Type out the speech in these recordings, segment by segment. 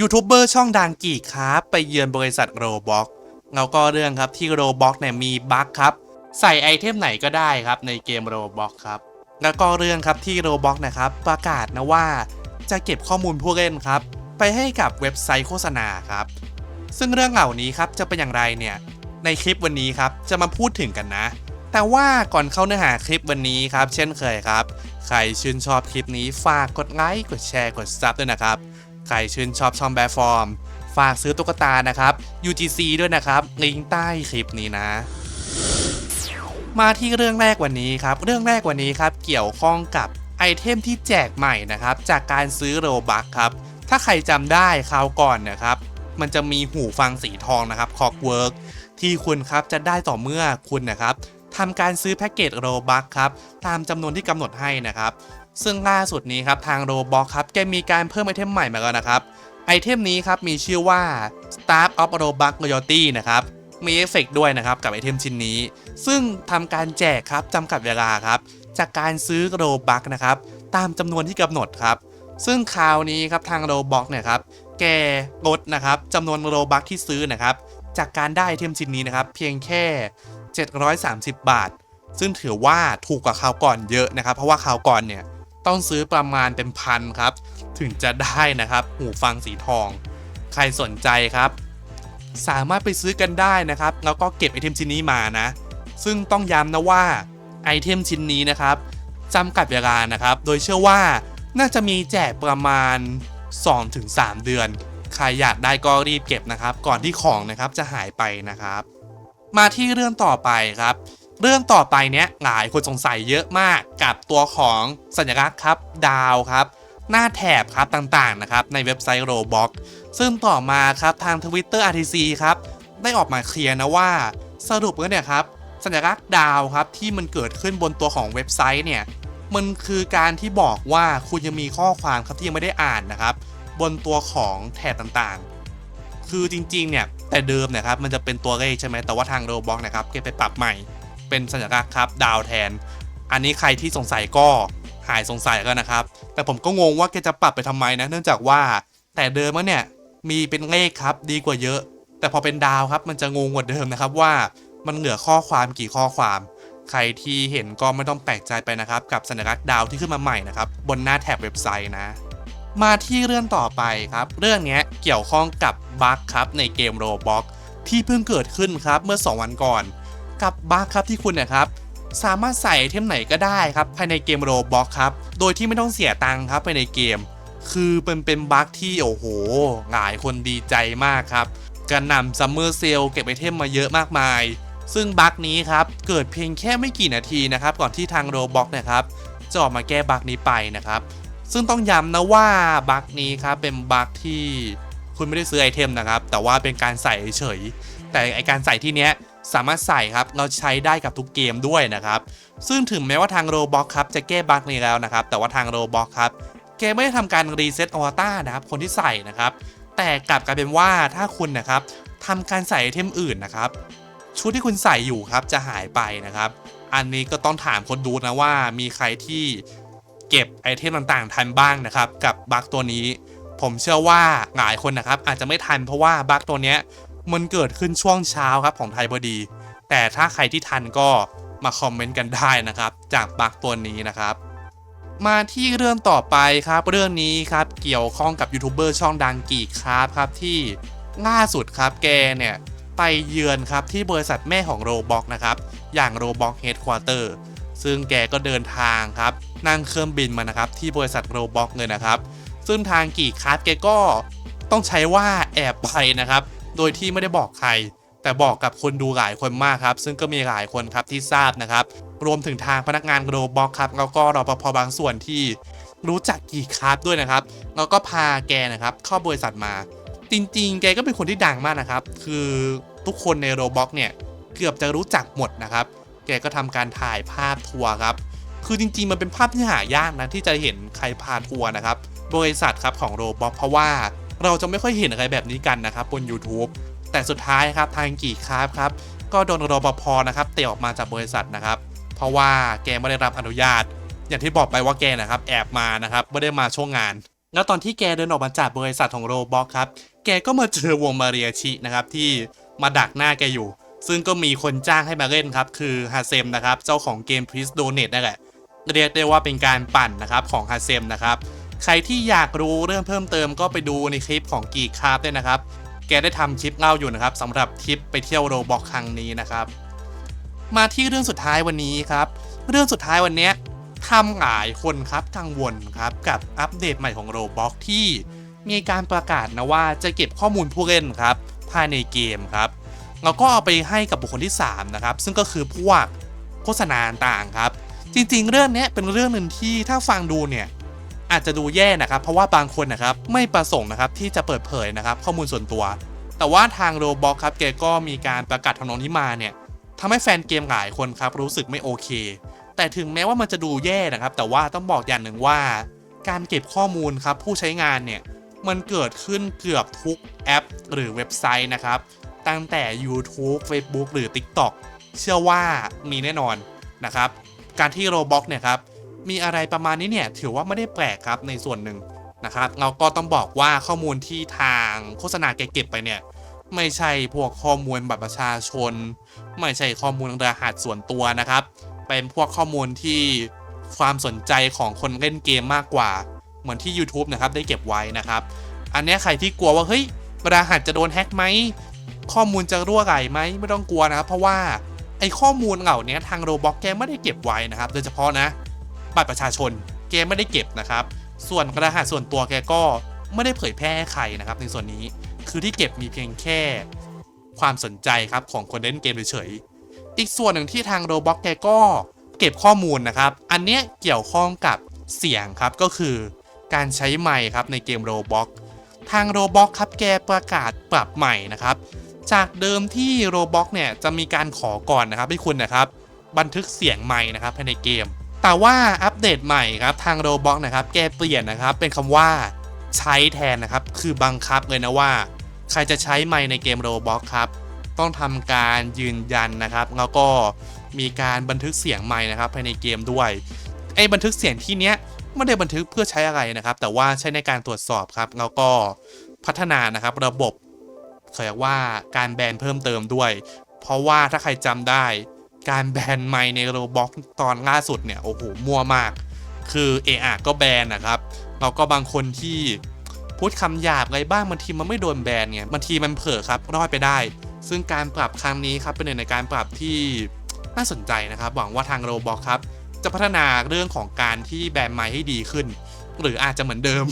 ยูทูบเบอร์ช่องดังกี่ครับไปเยือนบริษัทโรบ็อกแล้วก็เรื่องครับที่โรบ็อกเนี่ยมีบั๊กครับ ใส่ไอเทมไหนก็ได้ครับในเกมโรบ็อกครับ แล้วก็เรื่องครับที่โรบ็อกนะครับ ประกาศนะว่าจะเก็บข้อมูลผู้เล่นครับ ไปให้กับเว็บไซต์โฆษณาครับ ซึ่งเรื่องเหล่านี้ครับจะเป็นอย่างไรเนี่ยในคลิปวันนี้ครับจะมาพูดถึงกันนะ แต่ว่าก่อนเข้าเนื้อหาคลิปวันนี้ครับ เช่นเคยครับ ใครชื่นชอบคลิปนี้ฝากกดไลค์กดแชร์กดซับด้วยนะครับ ใครชื่นชอบช่องแบรฟอร์ม ฝากซื้อตุ๊กตานะครับ UGC ด้วยนะครับ ลิงก์ใต้คลิปนี้นะ มาที่เรื่องแรกวันนี้ครับ เรื่องแรกวันนี้ครับเกี่ยวข้องกับไอเทมที่แจกใหม่นะครับ จากการซื้อโรบักครับ ถ้าใครจำได้คราวก่อนนะครับ มันจะมีหูฟังสีทองนะครับคอกเวิร์กที่คุณครับจะได้ต่อเมื่อคุณนะครับทำการซื้อแพ็กเกจโรบักครับ ตามจำนวนที่กำหนดให้นะครับ ซึ่งล่าสุดนี้ครับทางโรบ็อกครับแกมีการเพิ่มไอเทมใหม่มาแล้วนะครับ ไอเทมนี้ครับมีชื่อว่า Star of Robux Loyalty นะครับมีเอฟเฟกต์ด้วยนะครับกับไอเทมชิ้นนี้ ซึ่งทำการแจกครับจำกัดเวลาครับ จากการซื้อโรบักนะครับ ตามจำนวนที่กำหนดครับ ซึ่งคราวนี้ครับทางโรบ็อกเนี่ยครับ แกลดนะครับจำนวนโรบักที่ซื้อนะครับ จากการได้ไอเทมชิ้นนี้นะครับ เพียงแค่ 730 บาท ซึ่งถือว่าถูกกว่าคราวก่อนเยอะนะครับ เพราะว่าคราวก่อนเนี่ย ต้องซื้อประมาณเป็นพันครับ ถึงจะได้นะครับหูฟังสีทอง ใครสนใจครับ สามารถไปซื้อกันได้นะครับ แล้วก็เก็บไอเทมชิ้นนี้มานะ ซึ่งต้องย้ำนะว่าไอเทมชิ้นนี้นะครับจำกัดเวลานะครับ โดยเชื่อว่าน่าจะมีแจกประมาณ 2-3 เดือน ใครอยากได้ก็รีบเก็บนะครับ ก่อนที่ของนะครับจะหายไปนะครับ มาที่เรื่องต่อไปครับ เรื่องต่อไปเนี้ยหลายคนสงสัยเยอะมากกับตัวของสัญลักษณ์ครับ ดาวครับ หน้าแถบครับต่างๆนะครับในเว็บไซต์ Roblox ซึ่งต่อมาครับทาง Twitter RTC ครับได้ออกมาเคลียร์นะว่าสรุปแล้วเนี่ยครับสัญลักษณ์ดาวครับที่มันเกิดขึ้นบนตัวของเว็บไซต์เนี่ยมันคือการที่บอกว่าคุณยังมีข้อความครับที่ยังไม่ได้อ่านนะครับ บนตัวของแถบต่างๆ คือจริงๆเนี่ยแต่เดิมเนะครับมันจะเป็นตัวเลขใช่ไหมแต่ว่าทาง Roblox นะครับเก็บไปปรับใหม่ เป็นสัญลักษณ์ครับดาวแทน อันนี้ใครที่สงสัยก็หายสงสัยแล้วนะครับ แต่ผมก็งงว่าแกจะปรับไปทำไมนะ เนื่องจากว่าแต่เดิมเนี่ยมีเป็นเลขครับดีกว่าเยอะ แต่พอเป็นดาวครับมันจะงงกว่าเดิมนะครับว่ามันเหลือข้อความกี่ข้อความ ใครที่เห็นก็ไม่ต้องแปลกใจไปนะครับ กับสัญลักษณ์ดาวที่ขึ้นมาใหม่นะครับบนหน้าแท็บเว็บไซต์นะ มาที่เรื่องต่อไปครับ เรื่องนี้เกี่ยวข้องกับบั๊กครับในเกม Roblox ที่เพิ่งเกิดขึ้นครับเมื่อ 2 วันก่อน กับบั๊กครับที่คุณเนะครับสามารถใส่เทมไหนก็ได้ครับภายในเกม Roblox ครับโดยที่ไม่ต้องเสียตังค์ครับภายในเกม คือเป็นเป็นบั๊กที่โอ้โหหลายคนดีใจมากครับกระหน่ำซัมเมอร์เซลเก็บไอเทมมาเยอะมากมาย ซึ่งบั๊กนี้ครับเกิดเพียงแค่ไม่กี่นาทีนะครับก่อนที่ทาง Roblox นะครับจะออกมาแก้บั๊กนี้ไปนะครับ ซึ่งต้องย้ำนะว่าบั๊กนี้ครับเป็นบั๊กที่คุณไม่ได้ซื้อไอเทมนะครับ แต่ว่าเป็นการใส่เฉย แต่ไอการใส่ที่เนี้ย สามารถใส่ครับเราใช้ได้กับทุกเกมด้วยนะครับ ซึ่งถึงแม้ว่าทาง Roblox ครับจะแก้บั๊กนี้แล้วนะครับ แต่ว่าทาง Roblox ครับแกไม่ได้ทำการรีเซ็ตอวตารนะครับคนที่ใส่นะครับ แต่กลับกลายเป็นว่าถ้าคุณนะครับทำการใส่ไอเทมอื่นนะครับ ชุดที่คุณใส่อยู่ครับจะหายไปนะครับ อันนี้ก็ต้องถามคนดูนะว่ามีใครที่เก็บไอเทมต่างๆ ทันบ้างนะครับ กับบั๊กตัวนี้ ผมเชื่อว่าหลายคนนะครับ อาจจะไม่ทันเพราะว่าบั๊กตัวเนี้ย มันเกิดขึ้นช่วงเช้าครับของไทยพอดี แต่ถ้าใครที่ทันก็มาคอมเมนต์กันได้นะครับ จากบักตัวนี้นะครับมาที่เรื่องต่อไปครับเรื่องนี้ครับเกี่ยวข้องกับยูทูบเบอร์ช่องดังกีครับครับที่ล่าสุดครับแกเนี่ยไปเยือนครับที่บริษัทแม่ของ Roblox นะครับอย่าง Roblox Headquarter ซึ่งแกก็เดินทางครับนั่งเครื่องบินมานะครับที่บริษัท Roblox เลยนะครับ ซึ่งทางกีคัสแกก็ต้องใช้ว่าแอบไปนะครับ โดยที่ไม่ได้บอกใคร แต่บอกกับคนดูหลายคนมากครับ ซึ่งก็มีหลายคนครับที่ทราบนะครับ รวมถึงทางพนักงาน Roblox ครับแล้วก็รปภบางส่วนที่รู้จักกีคัสด้วยนะครับแล้วก็พาแกนะครับเข้าบริษัทมา จริงๆ แกก็เป็นคนที่ดังมากนะครับ คือทุกคนใน Roblox เนี่ยเกือบจะรู้จักหมดนะครับ แกก็ทำการถ่ายภาพทัวร์ครับ คือจริงๆ มันเป็นภาพที่หายากนะที่จะเห็นใครพาทัวร์นะครับ บริษัทครับของ Roblox เพราะว่า เราจะไม่ค่อยเห็นอะไรแบบนี้กันนะครับบน YouTube แต่สุดท้ายครับทางกี่คราฟครับก็โดนรปภนะครับเตะออกมาจากบริษัทนะครับ เพราะว่าแกไม่ได้รับอนุญาต อย่างที่บอกไปว่าแกนะครับแอบมานะครับไม่ได้มาช่วงงาน แล้วตอนที่แกเดินออกมาจากบริษัทของโรบ็อกครับแกก็มาเจอวงมาเรียชินะครับที่มาดักหน้าแกอยู่ ซึ่งก็มีคนจ้างให้มาเล่นครับคือฮาเซมนะครับเจ้าของเกม Please d o n a t นั่นแหละเรียกได้ว่าเป็นการปั่นนะครับของฮาเซมนะครับ ใครที่อยากรู้เรื่องเพิ่มเติมก็ไปดูในคลิปของกีคาร์ได้นะครับ แกได้ทำคลิปเล่าอยู่นะครับสำหรับทริปไปเที่ยวโรบอกครั้งนี้นะครับ มาที่เรื่องสุดท้ายวันนี้ครับ เรื่องสุดท้ายวันนี้ทำหลายคนครับกังวลครับกับอัปเดตใหม่ของโรบอกที่มีการประกาศนะว่าจะเก็บข้อมูลผู้เล่นครับภายในเกมครับแล้วก็เอาไปให้กับบุคคลที่ 3 นะครับ ซึ่งก็คือพวกโฆษณาต่างครับ จริงๆ เรื่องนี้เป็นเรื่องหนึ่งที่ถ้าฟังดูเนี่ย อาจจะดูแย่นะครับ เพราะว่าบางคนนะครับไม่ประสงค์นะครับที่จะเปิดเผยนะครับข้อมูลส่วนตัว แต่ว่าทางโรบอกครับแกก็มีการประกาศทำนองนี้มาเนี่ยทำให้แฟนเกมหลายคนครับรู้สึกไม่โอเค แต่ถึงแม้ว่ามันจะดูแย่นะครับ แต่ว่าต้องบอกอย่างหนึ่งว่า การเก็บข้อมูลครับผู้ใช้งานเนี่ยมันเกิดขึ้นเกือบทุกแอป หรือเว็บไซต์นะครับ ตั้งแต่ YouTube Facebook หรือ TikTok เชื่อว่ามีแน่นอนนะครับ การที่โรบอกเนี่ยครับ มีอะไรประมาณนี้เนี่ยถือว่าไม่ได้แปลกครับในส่วนหนึ่งนะครับเราก็ต้องบอกว่าข้อมูลที่ทางโฆษณาแกเก็บไปเนี่ยไม่ใช่พวกข้อมูลบัตรประชาชน ไม่ใช่ข้อมูลรหัสส่วนตัวนะครับ เป็นพวกข้อมูลที่ความสนใจของคนเล่นเกมมากกว่า เหมือนที่ YouTube นะครับได้เก็บไว้นะครับ อันนี้ใครที่กลัวว่าเฮ้ยรหัสจะโดนแฮ็กไหมข้อมูลจะรั่วไหลไหมไม่ต้องกลัวนะครับเพราะว่าไอ้ข้อมูลเหล่านี้ทางโรบอกแกไม่ได้เก็บไว้นะครับ โดยเฉพาะนะ บัตรประชาชนแกไม่ได้เก็บนะครับ ส่วนรหัสส่วนตัวแกก็ไม่ได้เผยแพร่ใครนะครับ ในส่วนนี้คือที่เก็บมีเพียงแค่ความสนใจครับของคนเล่นเกมเฉยๆอีกส่วนหนึ่งที่ทางโรบอกแกก็เก็บข้อมูลนะครับ อันเนี้ยเกี่ยวข้องกับเสียงครับก็คือการใช้ไมค์ครับในเกมโรบอกทางโรบอกครับแกประกาศปรับใหม่นะครับ จากเดิมที่โรบอกเนี่ยจะมีการขอก่อนนะครับให้คุณนะครับ บันทึกเสียงไมค์นะครับภายในเกม แต่ว่าอัปเดตใหม่ครับทางโรบ็อกนะครับแกเปลี่ยนนะครับเป็นคำว่าใช้แทนนะครับคือบังคับเลยนะว่า ใครจะใช้ไมค์ในเกมโรบ็อกครับต้องทำการยืนยันนะครับ แล้วก็มีการบันทึกเสียงไมค์นะครับภายในเกมด้วยไอ้บันทึกเสียงที่เนี้ยไม่ได้บันทึกเพื่อใช้อะไรนะครับ แต่ว่าใช้ในการตรวจสอบครับ แล้วก็พัฒนานะครับระบบเขาเรียกว่าการแบนเพิ่มเติมด้วย เพราะว่าถ้าใครจำได้ การแบนไม์ในโรบ็อกตอนล่าสุดเนี่ย โอ้โห มั่วมาก คือเออะก็แบนนะครับ แล้วก็บางคนที่พูดคำหยาบอะไรบ้างบางทีมันไม่โดนแบนไงบางทีมันเผลอครับรอดไปได้ ซึ่งการปรับครั้งนี้ครับเป็นหนึ่งในการปรับที่น่าสนใจนะครับ หวังว่าทางโรบ็อกครับจะพัฒนาเรื่องของการที่แบนไม์ให้ดีขึ้น หรืออาจจะเหมือนเดิม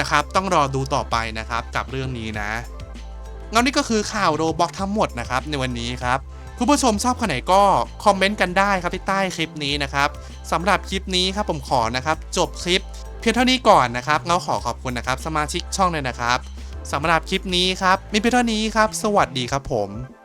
นะครับ ต้องรอดูต่อไปนะครับกับเรื่องนี้นะงั้นนี่ก็คือข่าวโรบ็อกทั้งหมดนะครับในวันนี้ครับ คุณผู้ชมชอบขนาดไหนก็คอมเมนต์กันได้ครับที่ใต้คลิปนี้นะครับสำหรับคลิปนี้ครับผมขอนะครับ จบคลิป เพียงเท่านี้ก่อนนะครับเราขอขอบคุณนะครับ สมาชิกช่องเลยนะครับสำหรับคลิปนี้ครับมีเพียงเท่านี้ครับ สวัสดีครับผม